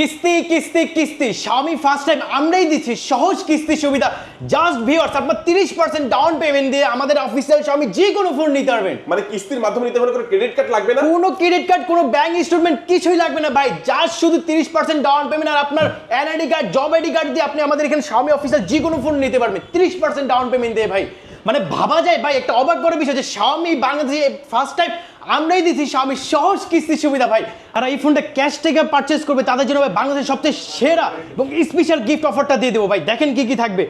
কিস্তি কিস্তি কিস্তি। স্বামী ফার্স্ট টাইম আমরাই দিচ্ছি সহজ কিস্তি সুবিধা। জাস্ট ভিউয়ার্স আপনার তিরিশ পার্সেন্ট ডাউন পেমেন্ট দিয়ে আমাদের অফিসিয়াল স্বামী যে কোনো ফোন নিতে পারবেন। মানে কিস্তির মাধ্যমে নিতে হলে কোনো ক্রেডিট কার্ড লাগবে না? কোনো ক্রেডিট কার্ড কোনো ব্যাংক ইনস্টলমেন্ট কিছুই লাগবে না ভাই। জাস্ট শুধু তিরিশ পার্সেন্ট ডাউন পেমেন্ট আর আপনার NID card job ID card দিয়ে আপনি আমাদের এখানে স্বামী অফিসিয়াল যে কোনো ফোন নিতে পারবেন। তিরিশ পার্সেন্ট ডাউন পেমেন্ট দিয়ে ভাই। মানে ভাবা যায় ভাই একটা অবাক করার বিষয় যে Xiaomi বাংলাদেশে ফার্স্ট টাইম আমরাই দিচ্ছি Xiaomi সহজ কিস্তি সুবিধা ভাই। আর এই ফোনটা ক্যাশ থেকে পারচেস করবে তাদের জন্য ভাই বাংলাদেশের সবচেয়ে সেরা এবং স্পেশাল গিফট অফারটা দিয়ে দেবো ভাই। দেখেন কি কি থাকবে।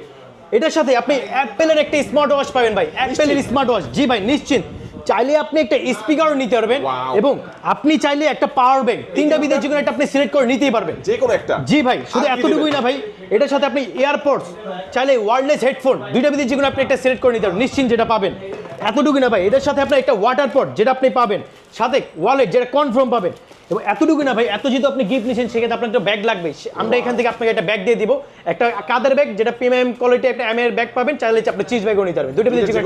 এটার সাথে আপনি অ্যাপেলের একটা স্মার্ট ওয়াচ পাবেন ভাই। অ্যাপেলের স্মার্ট ওয়াচ জি ভাই নিশ্চিন্ত চাইলে আপনি একটা স্পিকারও নিতে পারবেন এবং আপনি চাইলে একটা পাওয়ার ব্যাংক তিনটা বিদের যে একটা আপনি সিলেক্ট করে নিতেই পারবেন। যে কোনো একটা। জি ভাই শুধু এতটুকুই না ভাই এটার সাথে আপনি এয়ারপোর্টস চাইলে ওয়ারলেস হেডফোন দুইটা বিদের যে কোনো আপনি একটা সিলেক্ট করে নিতে পারবেন। নিশ্চিন্ত যেটা পাবেন। এতটুকুই না ভাই এদের সাথে আপনার একটা ওয়াটার পট যেটা আপনি পাবেন সাথে ওয়ালেট যেটা কনফার্ম পাবেন। এবং এতটুকু না ভাই এত যেহেতু আপনি গিফট নিচ্ছেন সেক্ষেত্রে আপনার একটা ব্যাগ লাগবে। আমরা এখান থেকে আপনাকে একটা ব্যাগ দিয়ে দিব। একটা কাদের ব্যাগ যেটা প্রিমিয়াম কোয়ালিটি একটা এম এর ব্যাগ পাবেন চাইলে আপনি চিজ ব্যাগও নিতে পারবেন।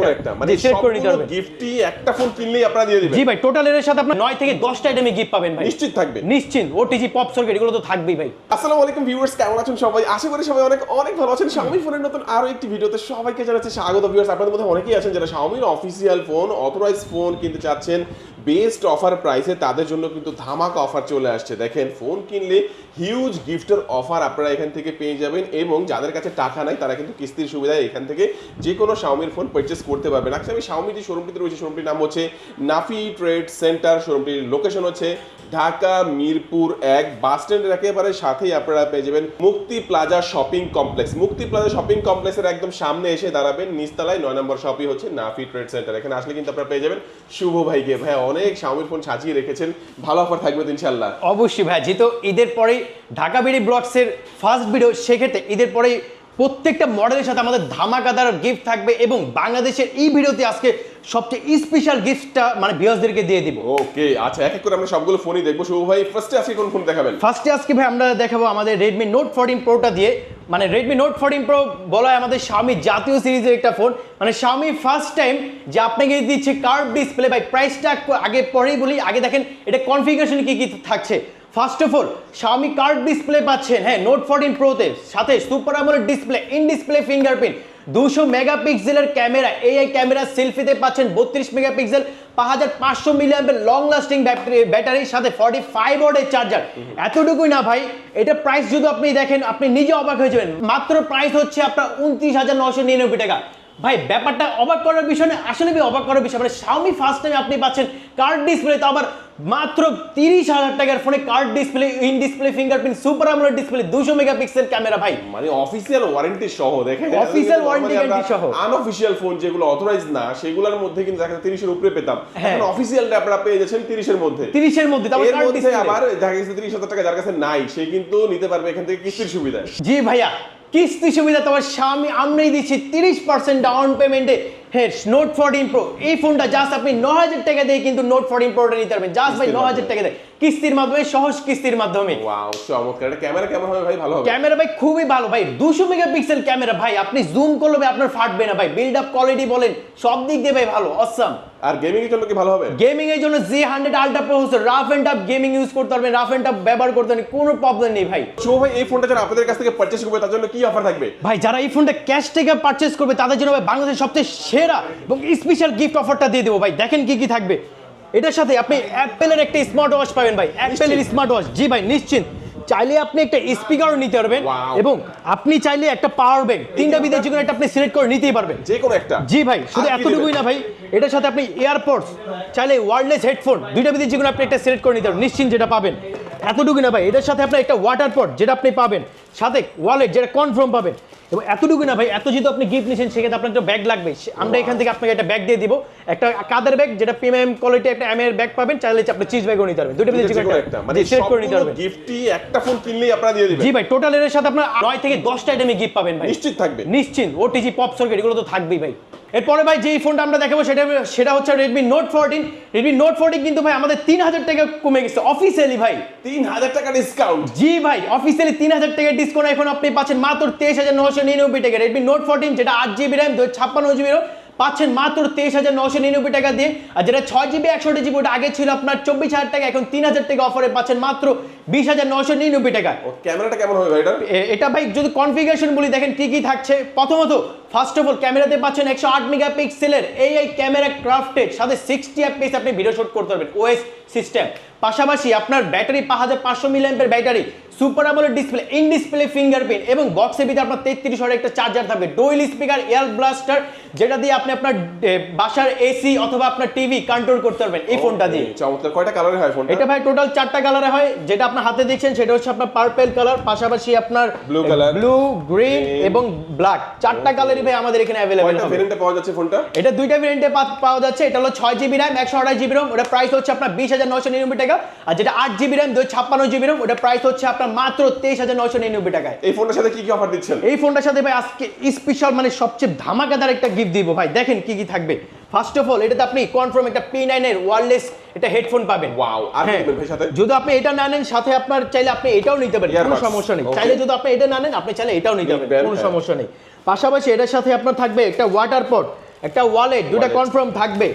কোনো একটা। মানে সিলেক্ট করে নিতে পারবেন। গিফটই একটা ফোন কিনলেই আপনারা দিয়ে দিবেন। জি ভাই টোটাল এর সাথে আপনার নয় থেকে দশটা আইটেমে গিফট পাবেন ভাই। নিশ্চিত থাকবে। নিশ্চিত ওটিজি পপ সর্কিট এগুলো তো থাকবেই ভাই। আসসালামু আলাইকুম ভিউয়ার্স কেমন আছেন সবাই? আশা করি সবাই অনেক অনেক ভালো আছেন। Xiaomi ফোনের নতুন আরও একটি ভিডিওতে সবাইকে জানাচ্ছি স্বাগত ভিউয়ার্স আপনাদের মধ্যে অনেকেই আছেন যারা Xiaomi official phone authorize phone কিনতে চাচ্ছেন বেস্ট অফার প্রাইসে তাদের জন্য কিন্তু ধামাকা অফার চলে আসছে। দেখেন ফোন কিনলে হিউজ গিফটের অফার আপনারা এখান থেকে পেয়ে যাবেন এবং যাদের কাছে টাকা নাই, তারা কিন্তু কিস্তির সুবিধায় এখান থেকে যে কোনো Xiaomi ফোন পারচেস করতে পারবেন। আজকে আমি Xiaomi যে শোরুমটিতে রয়েছে শোরুমটির নাম হচ্ছে নাফি ট্রেড সেন্টার শোরুমটির লোকেশন হচ্ছে ঢাকা, মিরপুর এক বাস স্ট্যান্ডের একেবারে সাথেই আপনারা পেয়ে যাবেন Mukti plaza shopping complex Mukti plaza shopping কমপ্লেক্সের একদম সামনে এসে দাঁড়াবেন, নিচতলায় নয় নম্বর শপই হচ্ছে নাফি ট্রেড সেন্টার এখানে আসলে কিন্তু আপনারা পেয়ে যাবেন শুভ ভাইকে। ভাই অনেক শাওমির ফোন সাজিয়ে রেখেছেন, ভালো অফার থাকবে ইনশাল্লাহ অবশ্যই ভাই যেহেতু ঈদের পরেই ঢাকা বিড়ি ব্লগসের ফার্স্ট ভিডিও সেক্ষেত্রে ঈদের পরেই প্রত্যেকটা মডেলের সাথে আমাদের ধামাকাদার গিফট থাকবে এবং বাংলাদেশের এই ভিডিওতে আজকে সবচেয়ে স্পেশাল গিফটটা মানে ভিউয়ার্সদেরকে দিয়ে দিব। ওকে আচ্ছা এক এক করে আমরা সবগুলো ফোনই দেখব। শুভ ভাই ফার্স্টে আজকে কোন ফোন দেখাবেন? ফার্স্টে আজকে ভাই আমরা দেখাবো আমাদের রেডমি নোট ফোরটিন প্রোটা দিয়ে। মানে রেডমি নোট ফোরটিন প্রো বলা হয় আমাদের Xiaomi জাতীয় সিরিজের একটা ফোন মানে Xiaomi ফার্স্ট টাইম যে আপনাকে দিচ্ছে কার্ভ ডিসপ্লে বাই প্রাইসটা আগে পরেই বলি। আগে দেখেন এটা কনফিগারেশন কি কি থাকছে? ফার্স্ট অফ অল স্বামী কার্ড ডিসপ্লে পাচ্ছেন। হ্যাঁ নোট ফোরটিন প্রোতে সাথে super AMOLED display in display fingerprint দুশো মেগাপিক্সেলের ক্যামেরা এই ক্যামেরা সেলফিতে পাচ্ছেন, বত্রিশ মেগাপিক্সেল, পাঁচ হাজার পাঁচশো মিলিয়ামের লং লাস্টিং ব্যাটারির সাথে ফর্টি ফাইভ ওয়ার্ডের চার্জার এতটুকুই না ভাই, এটা প্রাইস যদি আপনি দেখেন, আপনি নিজে অবাক হয়ে যাবেন। মাত্র প্রাইস হচ্ছে আপনার উনত্রিশ হাজার নশো নিরানব্বই টাকা। ভাই ব্যাপারটা অবাক করার বিষয় না আসলে ভাই অবাক করার বিষয় মানে Xiaomi ফার্স্ট টাইম আপনি পাচ্ছেন কার্ড ডিসপ্লে তো আবার মাত্র তিরিশ হাজার টাকার ফোনে curved display in display fingerprint super AMOLED display দুশো মেগাপিক্সেল ক্যামেরা ভাই। মানে অফিসিয়াল ওয়ারেন্টি সহ দেখেন Official warranty guarantee সহ। আনঅফিসিয়াল ফোন যেগুলো অথরাইজ না সেগুলোর মধ্যে কিন্তু দেখা 30 এর উপরে পেতাম। হ্যাঁ। এখন অফিসিয়ালটা আপনারা পেয়ে যাচ্ছেন 30 এর মধ্যে। তিরিশের মধ্যে তারপর এর মধ্যে ডিসপ্লে আবার দেখা গেছে 30 হাজার টাকা যার কাছে নাই সে কিন্তু নিতে পারবে এখান থেকে কিস্তির সুবিধা জি ভাইয়া কিস্তি সুবিধা তোমার স্বামী আমরাই দিচ্ছি তিরিশ পার্সেন্ট ডাউন পেমেন্টে হ্যাঁ নোট ফোরটিন প্রো এই ফোনটা জাস্ট আপনি ন হাজার টাকা দিয়ে কিন্তু নোট ফোরটিন প্রোটা নিতে পারবেন। জাস্ট ভাই ন হাজার টাকা দিয়ে। কিস্তির মাধ্যমে সহজ কিস্তির মাধ্যমে। ওয়াও চমৎকার। ক্যামেরা কেমন হবে ভাই? ভালো হবে? ক্যামেরা ভাই খুবই ভালো ভাই। দুশো মেগাপিক্সেল ক্যামেরা ভাই। আপনি জুম করলে ভাই আপনার ফাটবে না ভাই। বিল্ড আপ কোয়ালিটি বলেন সব দিক দিয়ে ভাই ভালো অসাম আর গেমিং এর জন্য কি ভালো হবে? গেমিং এর জন্য G hundred ultra processor rough and tough gaming use করতে পারবেন রাফ এন্ড টাফ ব্যবহার করতে পারবেন কোনো প্রবলেম নেই ভাই। শুভ ভাই এই ফোনটা যারা আপনাদের কাছ থেকে পারচেজ করবে তার জন্য কি অফার থাকবে? ভাই যারা এই ফোনটা ক্যাশ থেকে পারচেস করবে তাদের জন্য ভাই বাংলাদেশের সবচেয়ে সেরা এবং স্পেশাল গিফট অফারটা দিয়ে দেবো ভাই। দেখেন কি কি থাকবে। এটার সাথে আপনি অ্যাপেলের একটা স্মার্ট ওয়াচ পাবেন ভাই। অ্যাপেলের স্মার্ট ওয়াচ জি ভাই নিশ্চিন্ত চাইলে আপনি একটা স্পিকারও নিতে পারবেন এবং আপনি চাইলে একটা পাওয়ার ব্যাংক তিনটা বিদের যে কোনো একটা আপনি সিলেক্ট করে নিতেই পারবেন। যে কোনো একটা। জি ভাই শুধু এতটুকুই না ভাই এটার সাথে আপনি এয়ারপোর্টস চাইলে ওয়ারলেস হেডফোন দুইটা বিদের যে কোনো আপনি একটা সিলেক্ট করে নিতে পারবেন। নিশ্চিন্ত যেটা পাবেন। এতটুকুই না ভাই এটার সাথে আপনার একটা ওয়াটার পট যেটা আপনি পাবেন। সাথে ওয়ালেট যেটা কনফার্ম পাবেন। এবং এতটুকুই না ভাই এত যেহেতু আপনি গিফট নিচ্ছেন সেক্ষেত্রে আপনার একটা ব্যাগ লাগবে। আমরা এখান থেকে আপনাকে একটা ব্যাগ দিয়ে দিব। একটা কাদের ব্যাগ যেটা প্রিমিয়াম কোয়ালিটি একটা এম এর ব্যাগ পাবেন চাইলে আপনি চিজ ব্যাগও নিতে পারবেন। কোনো কোনো একটা মানে সিলেক্ট করে নিতে পারবেন। গিফটই একটা ফোন কিনলেই আপনারা দিয়ে দিবেন। জি ভাই টোটাল এর সাথে আপনার থেকে দশটা আইটেমে গিফট পাবেন ভাই। নিশ্চিত থাকবে। নিশ্চিন্ত ওটিজি পপ সর্কিট এগুলো তো থাকবেই ভাই। এরপরে ভাই যেই ফোনটা আমরা দেখাবো সেটা সেটা হচ্ছে Redmi note fourteen Redmi note fourteen কিন্তু ভাই আমাদের তিন হাজার টাকা কমে গেছে অফিসিয়ালি ভাই। তিন হাজার টাকা ডিসকাউন্ট জি ভাই অফিসিয়ালি তিন হাজার টাকার ডিসকাউন্ট এখন আপনি পাচ্ছেন মাত্র তেইশ হাজার নশো নিরানব্বই টাকা। রেডমি নোট ফোরটিন যেটা আট জিবি র্যাম ছাপ্পান্ন জিবি পাচ্ছেন মাত্র তেইশ হাজার নশো নিরানব্বই টাকা দিয়ে। আর যেটা ছয় জিবি একশো জিবি ওটা আগে ছিল আপনার চব্বিশ হাজার টাকা এখন তিন হাজার টাকা অফারে পাচ্ছেন মাত্র বিশ হাজার নশো নিরানব্বই টাকা। ক্যামেরাটা কেমন হবে ভাই এটা? এটা ভাই যদি কনফিগারেশন বলি দেখেন কি কি থাকছে। প্রথমত ফার্স্ট অফ অল ক্যামেরাতে পাচ্ছেন একশো আট মেগাপিক্সেলের এই এই ক্যামেরা ক্রাফটেড সাথে সিক্সটি এফপিএস আপনি ভিডিও শুট করতে পারবেন ওএস সিস্টেম পাশাপাশি আপনার ব্যাটারি পাঁচ হাজার পাঁচশো মিলিয়ামের ব্যাটারি সুপার আমলের ডিসপ্লে ইন ডিসপ্লে ফিঙ্গারপ্রিন্ট এবং বক্সের ভিতরে আপনার তেত্রিশ ওয়াটের একটা চার্জার থাকবে। ডোয়েল স্পিকার এয়ার ব্লাস্টার যেটা দিয়ে আপনি আপনার বাসার এসি অথবা আপনার টিভি কন্ট্রোল করতে পারবেন এই ফোনটা দিয়ে। চমৎকার। কয়টা কালারে হয় ফোনটা? এটা ভাই টোটাল চারটা কালারে হয়। যেটা আপনার হাতে দেখছেন সেটা হচ্ছে আপনার পার্পেল কালার পাশাপাশি আপনার ব্লু কালার ব্লু গ্রিন এবং ব্ল্যাক চারটা কালারই ভাই আমাদের এখানে অ্যাভেলেবেল কয়টা হবে। ভেরিয়েন্টে পাওয়া যাচ্ছে ফোনটা? এটা দুইটা ভেরিয়েন্টে পাওয়া যাচ্ছে। এটা হলো ছয় জিবি র্যাম একশো আঠাশ জিবি রোম ওটা প্রাইস হচ্ছে আপনার বিশ হাজার আর যেটা আট জিবি র্যাম দুই ছাপ্পান্ন জিবি রোম ওটা প্রাইস হচ্ছে আপনার মাত্র তেইশ হাজার নশো নিরানব্বই টাকায়। এই ফোনটার সাথে কি কি অফার দিচ্ছেন? এই ফোনটার সাথে ভাই আজকে স্পেশাল মানে সবচেয়ে ধামাকাদার একটা গিফট দিব ভাই। দেখেন কি কি থাকবে। ফার্স্ট অফ অল এটাতে আপনি কনফার্ম একটা পি নাইনের ওয়ারলেস এটা হেডফোন পাবেন। Wow, আর হ্যাঁ, সাথে? যদি আপনি এটা না নেন সাথে আপনার চাইলে আপনি এটাও নিতে পারেন। কোনো সমস্যা নেই। চাইলে যদি আপনি এটা না নেন আপনি চাইলে এটাও নিতে পারেন। কোনো হ্যাঁ। সমস্যা নেই। পাশাপাশি এটার সাথে আপনার থাকবে একটা ওয়াটার পট একটা ওয়ালেট দুটা কনফার্ম থাকবে।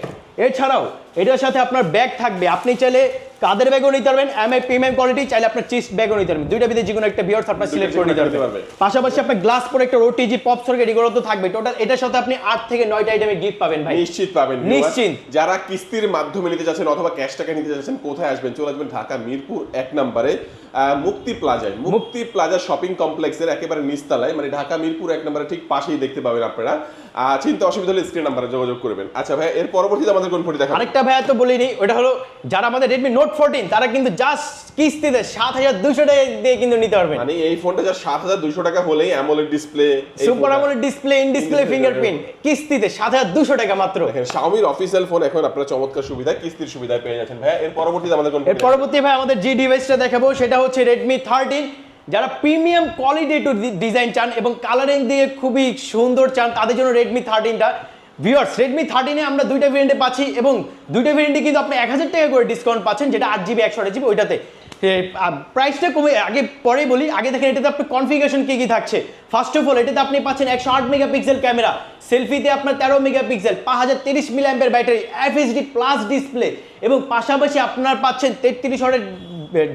এছাড়াও এটার সাথে আপনার ব্যাগ থাকবে। আপনি চাইলে কাদের ব্যাগও নিতে পারবেন? এম আই প্রিমিয়াম কোয়ালিটি চাইলে আপনার চিস্ট ব্যাগও নিতে পারবেন। দুইটা ভিতরে যে কোনো একটা বিয়ার্স আপনার সিলেক্ট করে নিতে পারবেন। পাশাপাশি আপনার গ্লাস পরে একটা ওটিজি পপ সর্কেট এগুলো তো থাকবে। টোটাল এটার সাথে আপনি আট থেকে নয়টা আইটেমের গিফট পাবেন ভাই। নিশ্চিত পাবেন নিশ্চিত। যারা কিস্তির মাধ্যমে নিতে যাচ্ছেন অথবা ক্যাশ টাকা নিতে যাচ্ছেন কোথায় আসবেন? চলে আসবেন ঢাকা মিরপুর এক নম্বরে। মুক্তি প্লাজায় মুক্তি প্লাজা শপিং কমপ্লেক্সের একেবারে নিচতলায়। মানে ঢাকা মিরপুর এক নম্বরে ঠিক পাশেই দেখতে পাবেন আপনারা। আহ, চিন্তা অসুবিধা হলে স্ক্রিন নাম্বারে যোগাযোগ করবেন। আচ্ছা ভাই এর পরবর্তীতে আমাদের কোন ফোনটি দেখাবেন আরেকটা ভাইয়া তো বলিনি ওটা হলো যারা আমাদের রেডমি নোট ফোরটিন তারা কিন্তু জাস্ট কিস্তিতে সাত হাজার দুশো টাকা দিয়ে কিন্তু নিতে পারবেন মানে এই ফোনটা যা সাত হাজার দুইশো টাকা হলেই অ্যামোলেড ডিসপ্লে সুপার আমলের ডিসপ্লে ইন ডিসপ্লে ফিঙ্গারপ্রিন্ট কিস্তিতে সাত হাজার দুশো টাকা মাত্র। দেখেন শাওমির অফিসিয়াল ফোন এখন আপনারা চমৎকার সুবিধা কিস্তির সুবিধা পেয়ে যাচ্ছেন। ভাই এর পরবর্তীতে আমাদের কোন এর পরবর্তী ভাই আমাদের যে ডিভাইসটা দেখাবো সেটা হচ্ছে রেডমি থার্টিন যারা প্রিমিয়াম কোয়ালিটি একটু ডিজাইন চান এবং কালারিং দিয়ে খুবই সুন্দর চান তাদের জন্য রেডমি থার্টিনটা ভিউয়ার্স রেডমি থার্টিনে আমরা দুইটা ভেরিয়েন্টে পাচ্ছি এবং দুইটা ভেরিয়েন্টে কিন্তু আপনি এক হাজার টাকা করে ডিসকাউন্ট পাচ্ছেন, যেটা আট জিবি একশো জিবি ওইটাতে। প্রাইসটা কমে, আগে পরে বলি, আগে দেখেন এটাতে আপনার কনফিগারেশন কী কী থাকছে? ফার্স্ট অফ অল এটাতে আপনি পাচ্ছেন একশো আট মেগাপিক্সেল ক্যামেরা সেলফিতে আপনার তেরো মেগাপিক্সেল পাঁচ হাজার তিরিশ মিলিয়াম্পের ব্যাটারি এফএসডি প্লাস ডিসপ্লে এবং পাশাপাশি আপনার পাচ্ছেন তেত্রিশ ওয়াটের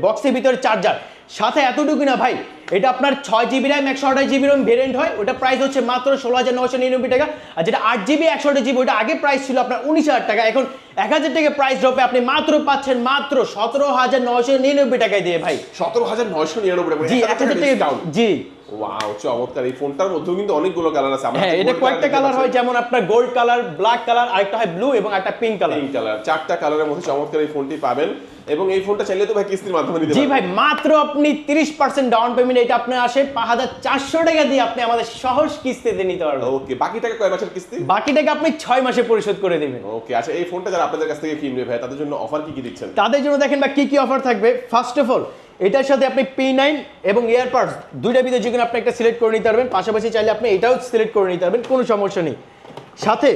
বক্সের ভিতরে চার্জার সাথে এতটুকু না ভাই এটা আপনার ছয় জিবি র্যাম একশো আঠাশ জিবি রম ভেরিয়েন্ট হয় ওটা প্রাইস হচ্ছে মাত্র ষোলো হাজার নশো নিরানব্বই টাকা। আর যেটা আট জিবি একশো আঠাশ জিবি ওটা আগে প্রাইস ছিল আপনার উনিশ হাজার টাকা। এখন এক হাজার টাকা প্রাইস ড্রপে আপনি মাত্র পাচ্ছেন মাত্র সতেরো হাজার নশো নিরানব্বই টাকায় দিয়ে ভাই। সতেরো হাজার নশো নিরানব্বই টাকা জি এক হাজার টাকা জি। ওয়াও চমৎকার এই ফোনটার মধ্যেও কিন্তু অনেকগুলো কালার আছে। হ্যাঁ এটা কয়েকটা কালার হয় যেমন আপনার গোল্ড কালার ব্ল্যাক কালার আরেকটা হয় ব্লু এবং একটা পিঙ্ক কালার পিঙ্ক কালার চারটা কালারের মধ্যে চমৎকার এই ফোনটি পাবেন। এবং এই ফোনটা চাইলে তো ভাই কিস্তির মাধ্যমে নিতে জি ভাই মাত্র আপনি তিরিশ পার্সেন্ট ডাউন পেমেন্ট এটা আপনি আসে পাঁচ হাজার চারশো টাকা দিয়ে আপনি আমাদের সহজ কিস্তিতে নিতে পারবেন। ওকে বাকি টাকা কয় মাসের কিস্তি? বাকি টাকা আপনি ছয় মাসে পরিশোধ করে দেবেন। ওকে আচ্ছা এই ফোনটা যারা আপনাদের কাছ থেকে কিনবে ভাই তাদের জন্য অফার কি কি দিচ্ছেন? তাদের জন্য দেখেন বা কি কি অফার থাকবে? ফার্স্ট অফ অল এটার সাথে আপনি পি নাইন এবং এয়ারপাডস দুইটা ভিতরে যে কোনো আপনি একটা সিলেক্ট করে নিতে পারবেন। পাশাপাশি চাইলে আপনি এটাও সিলেক্ট করে নিতে পারবেন, কোনো সমস্যা নেই। সাথে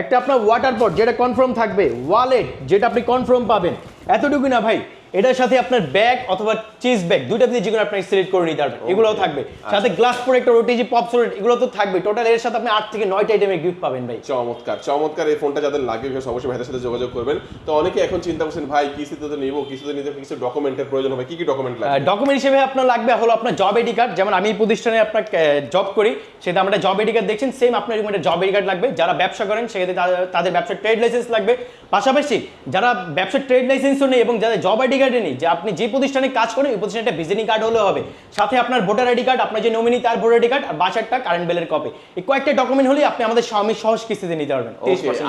একটা আপনার ওয়াটার পট যেটা কনফার্ম থাকবে ওয়ালেট যেটা আপনি কনফার্ম পাবেন। এতটুকু না ভাই এটার সাথে আপনার ব্যাগ অথবা চিজ ব্যাগ দুইটা ভিতরে যে কোনো আপনি সিলেক্ট করে নিতে পারবেন এগুলোও থাকবে। সাথে গ্লাস প্রোটেক্টর ওটিজি পপ সোলেট এগুলো তো থাকবে। টোটাল এর সাথে আপনি আট থেকে নয়টা আইটেমের গিফট পাবেন ভাই। চমৎকার চমৎকার এই ফোনটা যাদের লাগে অবশ্যই ভাইদের সাথে যোগাযোগ করবেন। তো অনেকে এখন চিন্তা করছেন ভাই কিস্তিতে তো নিবো কিস্তিতে নিতে কিছু ডকুমেন্টের প্রয়োজন হবে। কি কি ডকুমেন্ট লাগবে? ডকুমেন্ট হিসেবে আপনার লাগবে হলো আপনার জব আইডি কার্ড যেমন আমি এই প্রতিষ্ঠানে আপনার জব করি সেটা আমরা জব আইডি কার্ড দেখছেন সেম আপনার একটা জব আইডি কার্ড লাগবে। যারা ব্যবসা করেন সেক্ষেত্রে তাদের- তাদের ব্যবসার ট্রেড লাইসেন্স লাগবে। পাশাপাশি যারা ব্যবসার ট্রেড লাইসেন্সও নেই এবং যাদের জব আইডি কার্ডে নেই। যে আপনি যে প্রতিষ্ঠানে কাজ করেন ওই প্রতিষ্ঠানে একটা ভিজিটিং কার্ড হলেও হবে। সাথে আপনার ভোটার আইডি কার্ড আপনার যে নমিনি তার ভোটার আইডি কার্ড আর বাসারটা কারেন্ট বিলের কপি এই কয়েকটা ডকুমেন্ট হলেই আপনি আমাদের স্বামী সহজ কিস্তিতে নিতে পারবেন।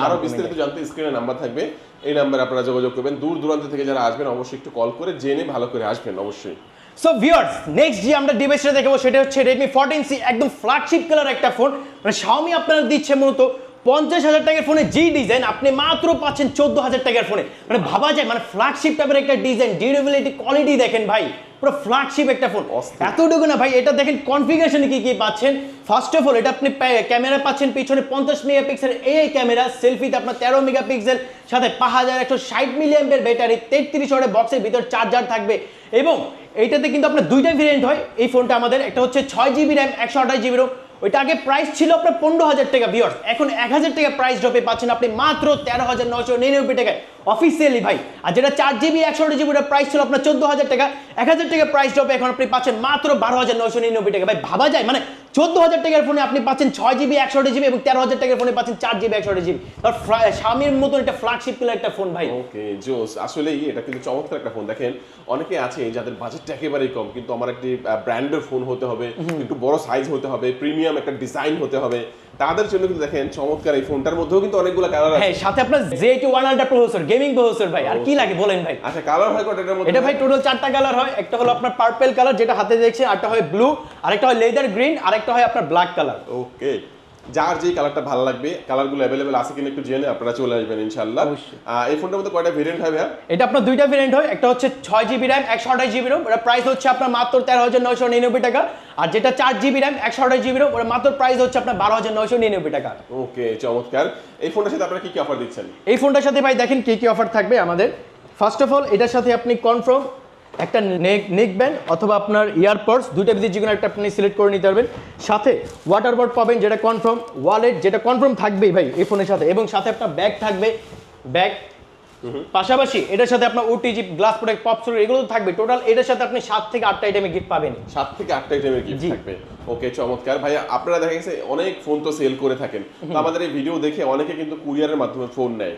আরও। বিস্তারিত জানতে স্ক্রিনে নাম্বার থাকবে। এই নাম্বারে আপনারা যোগাযোগ করবেন। দূর দূরান্ত থেকে যারা আসবেন অবশ্যই একটু কল করে জেনে ভালো করে আসবেন অবশ্যই। সো ভিউয়ার্স নেক্সট যে আমরা ডিভাইসটা দেখাবো সেটা হচ্ছে রেডমি ফোরটিন সি একদম ফ্ল্যাগশিপ কালার একটা ফোন মানে শাওমি আপনারা দিচ্ছে মূলত। পঞ্চাশ হাজার টাকার ফোনে জি ডিজাইন আপনি মাত্র পাচ্ছেন চোদ্দ হাজার টাকার ফোনে। মানে ভাবা যায় মানে ফ্ল্যাগশিপ টাইপের একটা ডিজাইন ডিউরেবিলিটি কোয়ালিটি দেখেন ভাই পুরো ফ্ল্যাগশিপ একটা ফোন। এতটুকু না ভাই এটা দেখেন কনফিগারেশনে কি কি পাচ্ছেন। ফার্স্ট অফ অল এটা আপনি ক্যামেরা পাচ্ছেন পিছনে পঞ্চাশ মেগাপিক্সেল এই ক্যামেরা সেলফিতে আপনার তেরো মেগাপিক্সেল সাথে পাঁচ হাজার একশো ষাট মিলিয়ামের ব্যাটারি তেত্রিশ ওয়াটের বক্সের ভিতর চার্জার থাকবে। এবং এইটাতে কিন্তু আপনার দুইটা ভেরিয়েন্ট হয়। এই ফোনটা আমাদের একটা হচ্ছে ছয় জিবি র্যাম একশো আঠাশ জিবি রোম ওইটা আগে প্রাইস ছিল আপনার পনেরো হাজার টাকা ভিওর্স এখন এক হাজার টাকা প্রাইস ড্রপে পাচ্ছেন আপনি মাত্র তেরো হাজার নশো নিরানব্বই টাকায়। অফিসিয়ালি ভাই, আর যেটা চার জিবি একশো জিবি ওটা প্রাইস ছিল আপনার চোদ্দ হাজার টাকা, এক হাজার টাকা প্রাইস ড্রপে এখন আপনি পাচ্ছেন মাত্র বারো হাজার নশো নিরানব্বই টাকা। ভাই, ভাবা যায়? মানে চোদ্দ হাজার টাকার ফোনে আপনি পাচ্ছেন ছয় জিবি একশো জিবি এবং তেরো হাজার টাকার ফোনে পাচ্ছেন চার জিবি একশো জিবি স্বামীর মতন একটা ফ্ল্যাগশিপ কিলার একটা ফোন ভাই। ওকে জোস। আসলে এটা কিন্তু চমৎকার একটা ফোন দেখেন অনেকে আছে যাদের বাজেটটা একেবারেই কম কিন্তু আমার একটি ব্র্যান্ডের ফোন হতে হবে একটু বড় সাইজ হতে হবে প্রিমিয়াম একটা ডিজাইন হতে হবে। তাদের জন্য কিন্তু দেখেন চমৎকার এই ফোনটার মধ্যেও কিন্তু অনেকগুলো কালার আছে। হ্যাঁ সাথে আপনার J eighty one ultra processor gaming processor ভাই। আর কি লাগে বলেন ভাই? আচ্ছা কালার হয় কত এটার মধ্যে? এটা ভাই টোটাল চারটা কালার হয়। একটা হলো আপনার পার্পল কালার যেটা হাতে দেখছেন আরেকটা হয় ব্লু আরেকটা হয় লেদার গ্রিন আরেকটা হয় আপনার ব্ল্যাক কালার ওকে যার যে কালারটা ভালো লাগবে কালারগুলো অ্যাভেলেবেল আছে কিনা একটু জেনে আপনারা চলে আসবেন ইনশাআল্লাহ। এই ফোনটার মধ্যে কয়টা ভেরিয়েন্ট হবে ভাইয়া? এটা আপনার দুইটা ভেরিয়েন্ট হয় একটা হচ্ছে ছয় জিবি র্যাম একশো আঠাশ জিবি রোম ওটা প্রাইস হচ্ছে আপনার মাত্র তেরো হাজার নয়শো নিরানব্বই টাকা। আর যেটা চার জিবি র্যাম একশো আঠাশ জিবি রোম ওটা মাত্র প্রাইস হচ্ছে আপনার বারো হাজার নয়শো নিরানব্বই টাকা। ওকে চমৎকার। এই ফোনটার সাথে আপনারা কি কি অফার দিচ্ছেন? এই ফোনটার সাথে ভাই দেখেন কি কি অফার থাকবে আমাদের। ফার্স্ট অফ অল এটার সাথে আপনি কনফার্ম একটা নেক নেক ব্যান্ড অথবা আপনার ইয়ারপডস দুইটা ভিতরে যে কোনো একটা আপনি সিলেক্ট করে নিতে পারবেন। সাথে ওয়াটার বোর্ড পাবেন যেটা কনফার্ম ওয়ালেট যেটা কনফার্ম থাকবেই ভাই এই ফোনের সাথে। এবং সাথে আপনার ব্যাগ থাকবে ব্যাগ পাশাপাশি এটার সাথে আপনার ওটিজি গ্লাস প্রোডাক্ট পপ এগুলো থাকবে। টোটাল এটার সাথে আপনি সাত থেকে আটটা আইটেমে গিফট পাবেন সাত থেকে আটটা আইটেমের গিফট। থাকবে। ওকে চমৎকার। ভাইয়া আপনারা দেখা গেছে অনেক ফোন তো সেল করে থাকেন। তো আমাদের এই ভিডিও দেখে অনেকে কিন্তু কুরিয়ারের মাধ্যমে ফোন নেয়।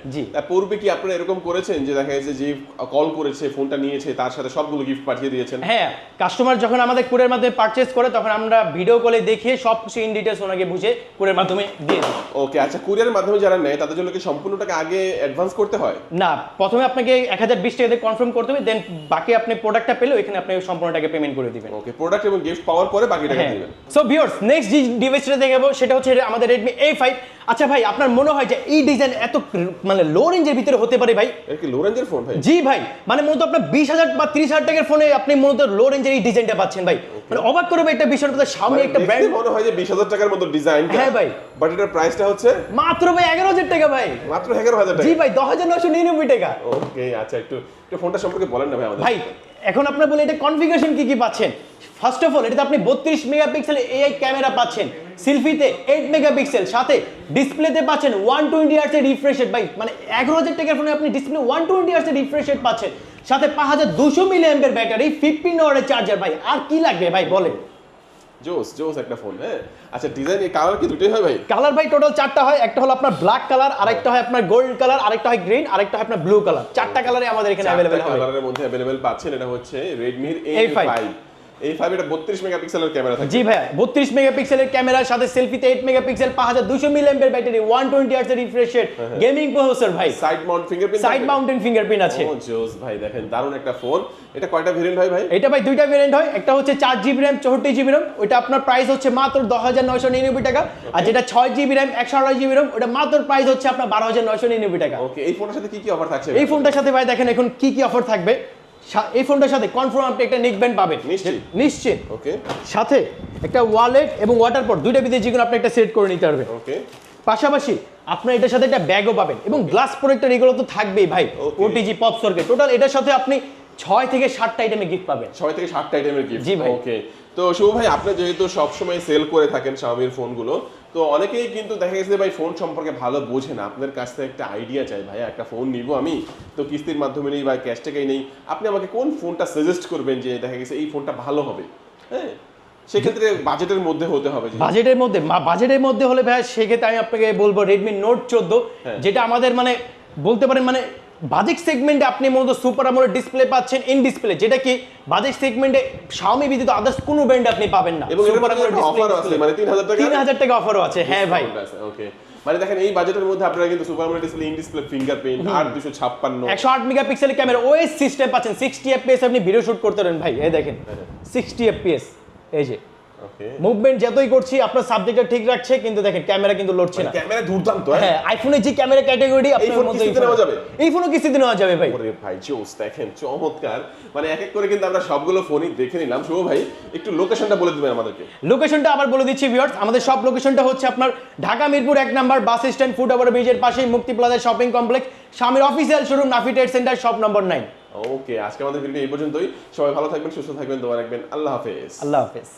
পূর্বে কি আপনারা এরকম করেছেন যে দেখা গেছে যে কল করেছে ফোনটা নিয়েছে তার সাথে সবগুলো গিফট পাঠিয়ে দিয়েছেন? হ্যাঁ কাস্টমার যখন আমাদের কুরের মাধ্যমে পারচেস করে তখন আমরা ভিডিও কলে দেখিয়ে সব কিছু ইন ডিটেলস ওনাকে বুঝে কুরের মাধ্যমে দিয়ে দিই। ওকে আচ্ছা কুরিয়ারের মাধ্যমে যারা নেয় তাদের জন্য কি সম্পূর্ণ টাকা আগে অ্যাডভান্স করতে হয়? না প্রথমে আপনাকে এক হাজার বিশ টাকা দিয়ে কনফার্ম করতে হবে দেন বাকি আপনি প্রোডাক্টটা পেলে ওইখানে আপনি সম্পূর্ণ টাকা পেমেন্ট করে দিবেন। ওকে প্রোডাক্ট এবং গিফট পাওয়ার পরে বাকি টাকা হ্যাঁ। দিবেন। সো ভিউয়ার্স নেক্সট যে ডিভাইসটা দেখাবো সেটা হচ্ছে আমাদের রেডমি এ ফাইভ আচ্ছা ভাই আপনার মনে হয় যে এই ডিজাইন এত মানে লো রেঞ্জের ভিতরে হতে পারে ভাই? এটা কি লো রেঞ্জের ফোন ভাই? জি ভাই মানে মূলত আপনার বিশ হাজার বা তিরিশ হাজার টাকার ফোনে আপনি মূলত লো রেঞ্জের এই ডিজাইনটা পাচ্ছেন ভাই। মানে অবাক করবে একটা বিষয়ের কথা সামনে মানে একটা ব্র্যান্ড মনে হয় যে বিশ হাজার টাকার মতো ডিজাইন হ্যাঁ ভাই। বাট এটার প্রাইসটা হচ্ছে? মাত্র ভাই এগারো হাজার টাকা ভাই। মাত্র এগারো হাজার জি ভাই দশ হাজার নশো নিরানব্বই টাকা। ওকে আচ্ছা একটু একটু ফোনটা সম্পর্কে বলেন না ভাই আমাদের। ভাই এখন আপনার বলে এটা কনফিগারেশন কি কি পাচ্ছেন? ফার্স্ট অফ অল এটাতে আপনি বত্রিশ মেগাপিক্সেল এআই ক্যামেরা পাচ্ছেন। সেলফিতে এইট মেগাপিক্সেল সাথে ডিসপ্লেতে পাচ্ছেন ওয়ান টোয়েন্টি আর্সের রিফ্রেশ রেট ভাই মানে এগারো হাজার টাকার ফোনে আপনি ডিসপ্লে ওয়ান টোয়েন্টি আর্সের রিফ্রেশ রেট পাচ্ছেন। সাথে পাঁচ হাজার দুশো মিলি অ্যাম্পের ব্যাটারি ফিফটিন আওয়ারের চার্জার ভাই আর কি লাগবে? ভাই বলেন। জোস জোস একটা ফোন হ্যাঁ? আচ্ছা ডিজাইন এই কালার কি দুটোই হয় ভাই? কালার ভাই টোটাল চারটা হয়। একটা হলো আপনার ব্ল্যাক কালার আরেকটা হয় আপনার গোল্ড কালার আরেকটা হয় গ্রিন আরেকটা হয় আপনার ব্লু কালার চারটা কালারে আমাদের এখানে অ্যাভেলেবেল হবে। কালারের মধ্যে অ্যাভেলেবেল পাচ্ছেন। এটা হচ্ছে রেডমির A5 A5 A5 এটা 32 মেগাপিক্সেলের ক্যামেরা থাকে জি ভাইয়া বত্রিশ মেগাপিক্সেলের ক্যামেরার সাথে সেলফিতে এইট মেগাপিক্সেল পাঁচ হাজার দুশো মিলি অ্যাম্পের ব্যাটারি ওয়ান টোয়েন্টি আর্সের রিফ্রেশ রেট গেমিং প্রসেসর ভাই। Side mount fingerprint side mounted fingerprint আছে। ও জোস ভাই দেখেন দারুণ একটা ফোন এটা কয়টা ভেরিয়েন্ট হয় ভাই? এটা ভাই দুইটা ভেরিয়েন্ট হয় একটা হচ্ছে চার জিবি র্যাম চৌষট্টি জিবি র্যাম ওইটা আপনার প্রাইস হচ্ছে মাত্র দশ হাজার নয়শো নিরানব্বই টাকা আর যেটা ছয় জিবি র্যাম একশো আঠাশ জিবি র্যাম ওটা মাত্র প্রাইস হচ্ছে আপনার বারো হাজার নয়শো নিরানব্বই টাকা। ওকে এই ফোনের সাথে কি কি অফার থাকছে এই ফোনটার সাথে ভাই দেখেন এখন কি কি অফার থাকবে। এই ফোনটার সাথে কনফার্ম আপনি একটা নেক ব্যান্ড পাবেন। নিশ্চিত? ওকে সাথে একটা ওয়ালেট এবং ওয়াটার পট দুইটা ভিতরে যেগুলো আপনি একটা সেট করে নিতে পারবেন। ওকে পাশাপাশি আপনার এটার সাথে একটা ব্যাগও পাবেন এবং গ্লাস প্রোডাক্টের এগুলো তো থাকবেই ভাই. ওটিজি পপ সর্কে টোটাল এটার সাথে আপনি ছয় থেকে সাতটা আইটেমে গিফট পাবেন। ছয় থেকে সাতটা আইটেমের গিফট জি ভাই। ওকে তো শুভ ভাই আপনি যেহেতু সবসময় সেল করে থাকেন Xiaomi ফোনগুলো তো অনেকেই কিন্তু দেখা গেছে ভাই ফোন সম্পর্কে ভালো বোঝে না। আপনার কাছ থেকে একটা আইডিয়া চাই ভাই একটা ফোন নিব আমি। তো কিস্তির মাধ্যমে নেই বা ক্যাশ টাকাই নেই। আপনি আমাকে কোন ফোনটা সাজেস্ট করবেন যে দেখা গেছে এই ফোনটা ভালো হবে? হ্যাঁ? সেক্ষেত্রে বাজেটের মধ্যে হতে হবে বাজেটের মধ্যে বাজেটের মধ্যে হলে ভাই সেক্ষেত্রে আমি আপনাকে বলব রেডমি নোট চোদ্দ হ্যাঁ। যেটা আমাদের মানে বলতে পারেন মানে বাজেট সেগমেন্টে আপনি মূলত সুপার আমলের ডিসপ্লে পাচ্ছেন ইন ডিসপ্লে যেটা কি বাজেট সেগমেন্টে শাওমি ব্যতীত আদার্স কোনো ব্র্যান্ড আপনি পাবেন না। এবং মধ্যে AMOLED অফার আছে? মানে তিন হাজার টাকা তিন হাজার টাকা অফারও আছে হ্যাঁ ভাই। ওকে মানে দেখেন এই বাজেটের মধ্যে আপনারা কিন্তু super AMOLED display in display fingerprint আর দুশো ছাপ্পান্ন। একশো আট মেগাপিক্সেলের ক্যামেরা ওএস সিস্টেম পাচ্ছেন সিক্সটি এফপিএস আপনি ভিডিও শুট করতে পারেন ভাই এই দেখেন। সিক্সটি এফপিএস এই যে। মুভমেন্ট যতই করছি আপনার সাবজেক্টটা ঠিক রাখছে কিন্তু দেখেন ক্যামেরা কিন্তু লড়ছে না। ক্যামেরা দুর্দান্ত হ্যাঁ? হ্যাঁ আইফোনের যে ক্যামেরা ক্যাটাগরি আপনার ফোন মধ্যে কিস্তিতে নেওয়া যাবে? এই ফোনও কিস্তিতে নেওয়া যাবে ভাই? ওরে ভাই জোস দেখেন চমৎকার। মানে এক এক করে কিন্তু আমরা সবগুলো ফোনই দেখে নিলাম। শুভ ভাই একটু লোকেশনটা বলে দিবেন আমাদেরকে। লোকেশনটা আবার বলে দিচ্ছি ভিউয়ার্স আমাদের সব লোকেশনটা হচ্ছে আপনার ঢাকা মিরপুর এক number bus stand foot over ব্রিজের পাশেই মুক্তি প্লাজা শপিং কমপ্লেক্স স্বামীর official showroom Nafi trade centre shop নম্বর নাইন ওকে আজকে আমাদের ভিডিও এই পর্যন্তই। সবাই ভালো থাকবেন সুস্থ থাকবেন দোয়া রাখবেন। আল্লাহ হাফেজ। আল্লাহ হাফেজ।